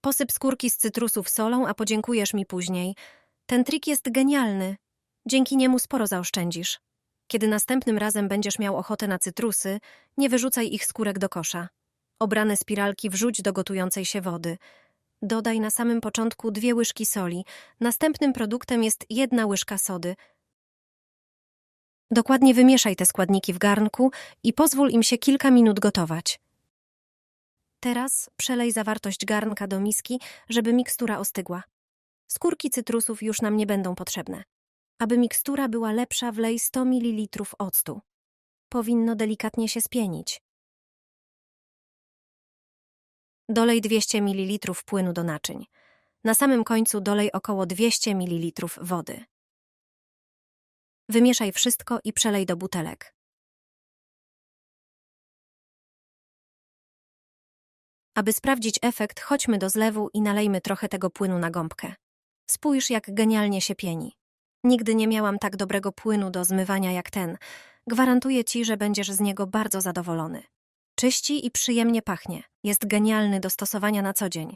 Posyp skórki z cytrusów solą, a podziękujesz mi później. Ten trik jest genialny. Dzięki niemu sporo zaoszczędzisz. Kiedy następnym razem będziesz miał ochotę na cytrusy, nie wyrzucaj ich skórek do kosza. Obrane spiralki wrzuć do gotującej się wody. Dodaj na samym początku dwie łyżki soli. Następnym produktem jest jedna łyżka sody. Dokładnie wymieszaj te składniki w garnku i pozwól im się kilka minut gotować. Teraz przelej zawartość garnka do miski, żeby mikstura ostygła. Skórki cytrusów już nam nie będą potrzebne. Aby mikstura była lepsza, wlej 100 ml octu. Powinno delikatnie się spienić. Dolej 200 ml płynu do naczyń. Na samym końcu dolej około 200 ml wody. Wymieszaj wszystko i przelej do butelek. Aby sprawdzić efekt, chodźmy do zlewu i nalejmy trochę tego płynu na gąbkę. Spójrz, jak genialnie się pieni. Nigdy nie miałam tak dobrego płynu do zmywania jak ten. Gwarantuję ci, że będziesz z niego bardzo zadowolony. Czyści i przyjemnie pachnie. Jest genialny do stosowania na co dzień.